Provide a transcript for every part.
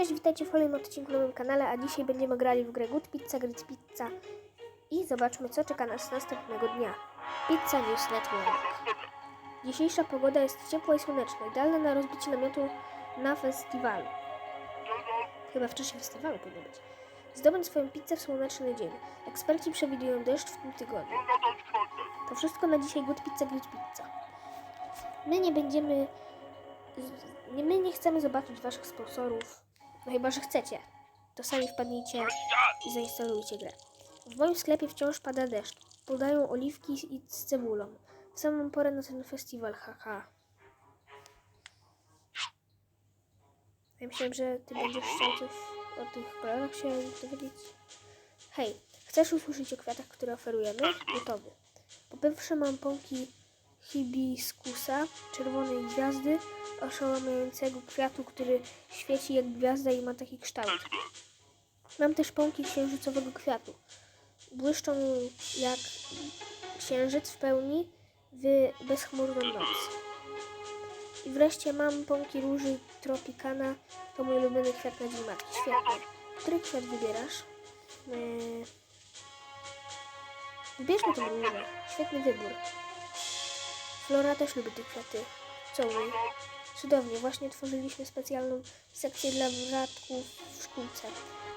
Cześć, witajcie w kolejnym odcinku na moim kanale, a dzisiaj będziemy grali w grę Good Pizza Grid Pizza i zobaczmy co czeka nas następnego dnia. Pizza News Network. Dzisiejsza pogoda jest ciepła i słoneczna, idealna na rozbicie namiotu na festiwalu. Chyba w czasie festiwalu powinno być. Zdobądź swoją pizzę w słoneczny dzień. Eksperci przewidują deszcz w tym tygodniu. To wszystko na dzisiaj Good Pizza Grid Pizza. My nie będziemy... my nie chcemy zobaczyć waszych sponsorów. No chyba, że chcecie. To sami wpadnijcie i zainstalujcie grę. W moim sklepie wciąż pada deszcz. Podają oliwki i z cebulą. W samą porę na ten festiwal, haha. Ja myślałem, że ty będziesz chciał coś o tych kolorach się dowiedzieć. Hej, chcesz usłyszeć o kwiatach, które oferujemy? Gotowy. Po pierwsze mam pąki hibiskusa, czerwonej gwiazdy, oszałamiającego kwiatu, który świeci jak gwiazda i ma taki kształt. Mam też pąki księżycowego kwiatu. Błyszczą jak księżyc w pełni w bezchmurną noc. I wreszcie mam pąki róży tropikana. To mój ulubiony kwiat na dzień matki. Świetnie. Który kwiat wybierasz? Eee... Wybierzmy tą różę. Świetny wybór. Flora też lubi te kwiaty. Co niej? Cudownie, właśnie tworzyliśmy specjalną sekcję dla bratków w szkółce.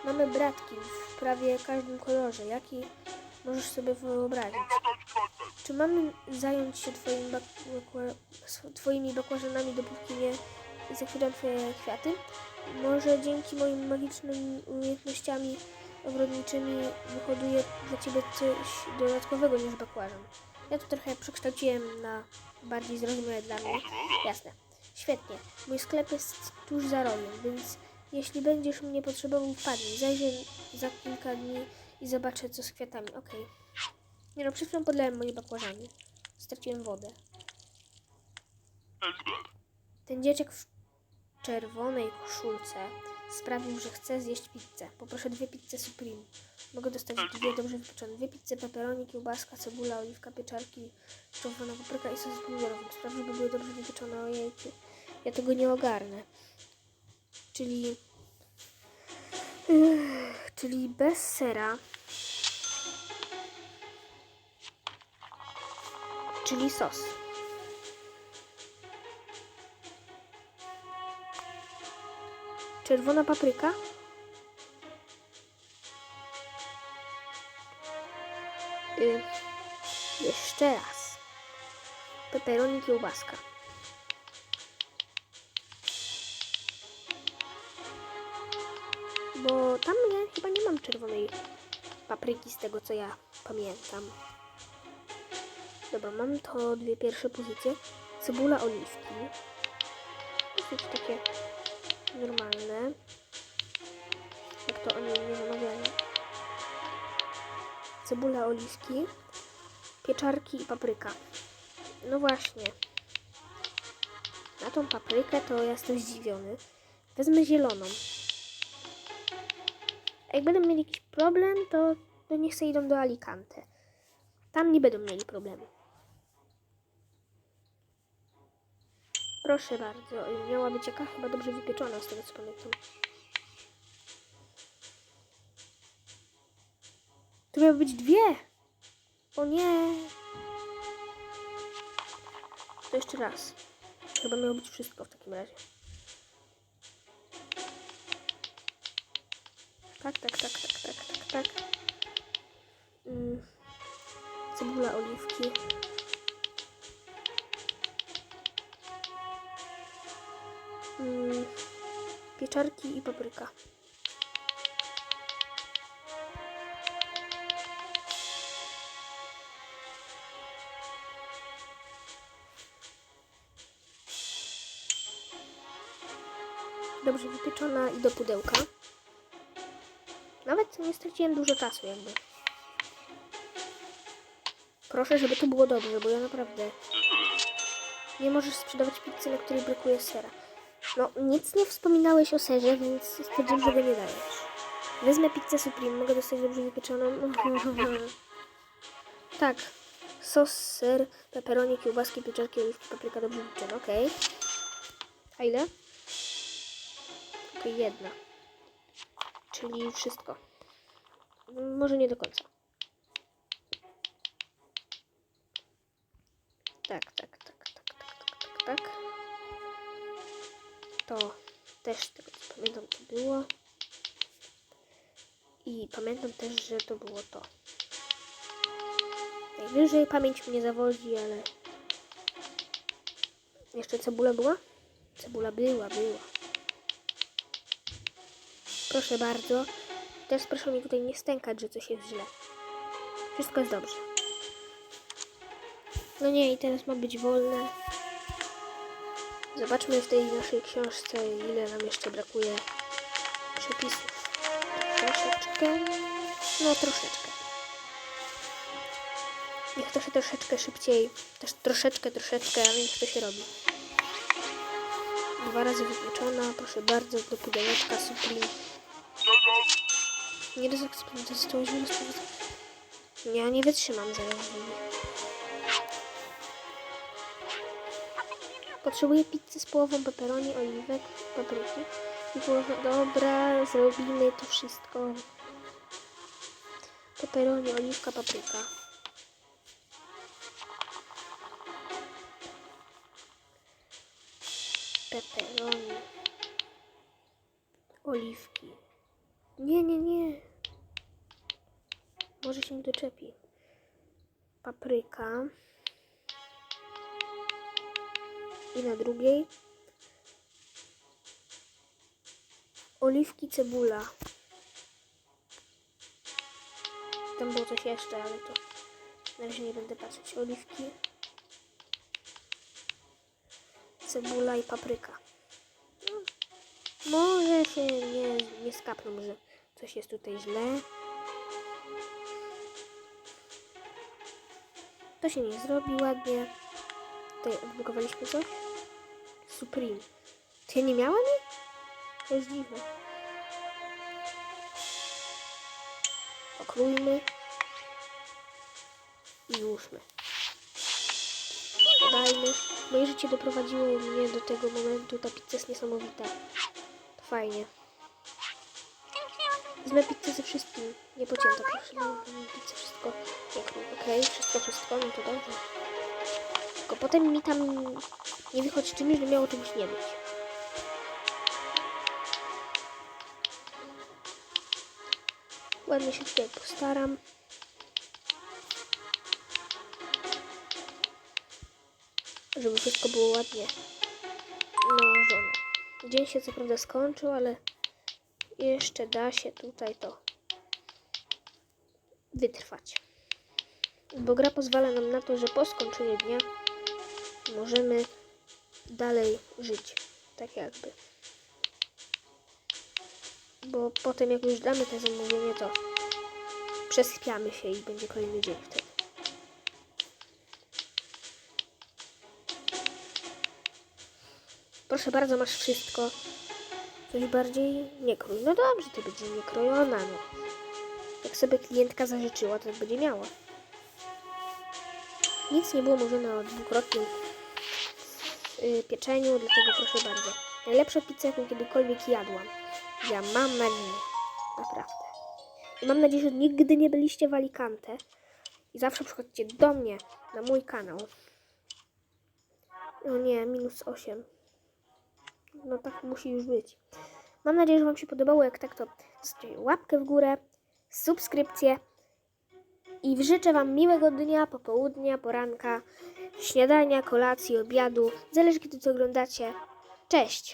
Mamy bratki w prawie każdym kolorze, jaki możesz sobie wyobrazić. Czy mamy zająć się twoimi, bak bakła- twoimi bakłażanami, dopóki nie zakwitną twoje kwiaty? Może dzięki moim magicznym umiejętnościami ogrodniczymi wyhoduję dla ciebie coś dodatkowego niż bakłażan. Ja to trochę przekształciłem na bardziej zrozumiałe dla mnie. Jasne. Świetnie. Mój sklep jest tuż za rogiem, więc jeśli będziesz mnie potrzebował, wpadnij. Zajrzę za kilka dni i zobaczę, co z kwiatami. Okej. Nie no, przed chwilą podlałem moje bakłażany. Straciłem wodę. Ten dzieciak w czerwonej koszulce sprawił, że chce zjeść pizzę. Poproszę dwie pizze Supreme. Mogę dostać dwie dobrze wypieczone. Dwie pizze pepperoni, kiełbaska, cebula, oliwka, pieczarki, czerwona papryka i sos pomidorowy. Spraw, żeby były dobrze wypieczone. Ojejku. Ja tego nie ogarnę. Czyli... Czyli bez sera. Czyli sos. Czerwona papryka. Y, jeszcze raz. Peperoni kiełbaska. Bo tam ja chyba nie mam czerwonej papryki z tego co ja pamiętam. Dobra, mam to dwie pierwsze pozycje. Cebula oliwki. Dosyć takie normalne. Jak to oni mnie zamawiają. Cebula oliwki. Pieczarki i papryka. No właśnie. Na tą paprykę to ja jestem zdziwiony. Wezmę zieloną. Jak będą mieli jakiś problem, to, to niech se idą do Alicante. Tam nie będą mieli problemu. Proszę bardzo. Miała być jaka chyba dobrze wypieczona z tego co pamiętam. To miały być dwie. O nie. To jeszcze raz. Chyba miało być wszystko w takim razie. Tak, tak, tak, tak, tak, tak, tak. Mm. Cebula, oliwki. Mm. Pieczarki i papryka. Dobrze wypieczona i do pudełka. Nawet nie straciłem dużo czasu jakby. Proszę, żeby to było dobrze, bo ja naprawdę... Nie możesz sprzedawać pizzy, na której brakuje sera. No, nic nie wspominałeś o serze, więc stwierdziłem, że go nie dajesz. Wezmę pizzę Supreme, mogę dostać dobrze wypieczoną. tak. Sos, ser, peperoni, kiełbaski, pieczarki, oliwki, papryka, dobrze wypieczone, okej. A ile? Jedna. czyli wszystko. Może nie do końca. Tak, tak, tak, tak, tak, tak, tak, tak. To też tego pamiętam to było. I pamiętam też, że to było to. Najwyżej pamięć mnie zawodzi, ale... Jeszcze cebula była? Cebula była, była. Proszę bardzo. Też proszę mi tutaj nie stękać, że coś jest źle. Wszystko jest dobrze. No nie, i teraz ma być wolne. Zobaczmy w tej naszej książce, ile nam jeszcze brakuje przepisów. Troszeczkę. No, troszeczkę. Niech to się troszeczkę szybciej. Też troszeczkę, troszeczkę, ale niech to się robi. Dwa razy wypieczona, proszę bardzo, do pudełeczka Supreme. Nie dezakceptuję, to zostało źle rozpowiedziane. Ja nie wytrzymam zaraz. Potrzebuję pizzy z połową peperoni, oliwek, papryki i połowę... Dobra, zrobimy to wszystko. Peperoni, oliwka, papryka. Peperoni. Oliwki. Nie, nie, nie. Może się doczepi. Papryka. I na drugiej. Oliwki, cebula. Tam było coś jeszcze, ale to na razie nie będę patrzeć. Oliwki, cebula i papryka. Może się nie, nie skapną, że coś jest tutaj źle. To się nie zrobi ładnie. Tutaj odblokowaliśmy coś. Supreme. Ty nie miała mi? To jest dziwne. Okrójmy. I łóżmy. Dajmy. Moje życie doprowadziło mnie do tego momentu. Ta pizza jest niesamowita. Fajnie. Zmę pizzę ze wszystkim. Nie pocięta, proszę. Pizzę wszystko. Nie krój. Okej, wszystko, wszystko. No to dobrze. Tylko potem mi tam nie wychodzi czymś, że miało czegoś nie być. Ładnie się tutaj postaram. Żeby wszystko było ładnie nałożone. Dzień się co prawda skończył, ale jeszcze da się tutaj to wytrwać. Bo gra pozwala nam na to, że po skończeniu dnia możemy dalej żyć. Tak jakby. Bo potem jak już damy te zamówienie, to przesypiamy się i będzie kolejny dzień wtedy. Proszę bardzo, masz wszystko. Coś bardziej nie krój. No dobrze, to będzie niekrojona, no. Jak sobie klientka zażyczyła, to będzie miała. Nic nie było mówione o dwukrotnym yy, pieczeniu, dlatego proszę bardzo. Najlepsza pizza, jaką kiedykolwiek jadłam. Ja mam nadzieję. Naprawdę. I mam nadzieję, że nigdy nie byliście w Alicante. I zawsze przychodźcie do mnie, na mój kanał. O nie, minus 8. No tak musi już być. Mam nadzieję, że Wam się podobało. Jak tak, to zostawcie łapkę w górę, subskrypcję i życzę Wam miłego dnia, popołudnia, poranka, śniadania, kolacji, obiadu. Zależy kiedy to oglądacie. Cześć!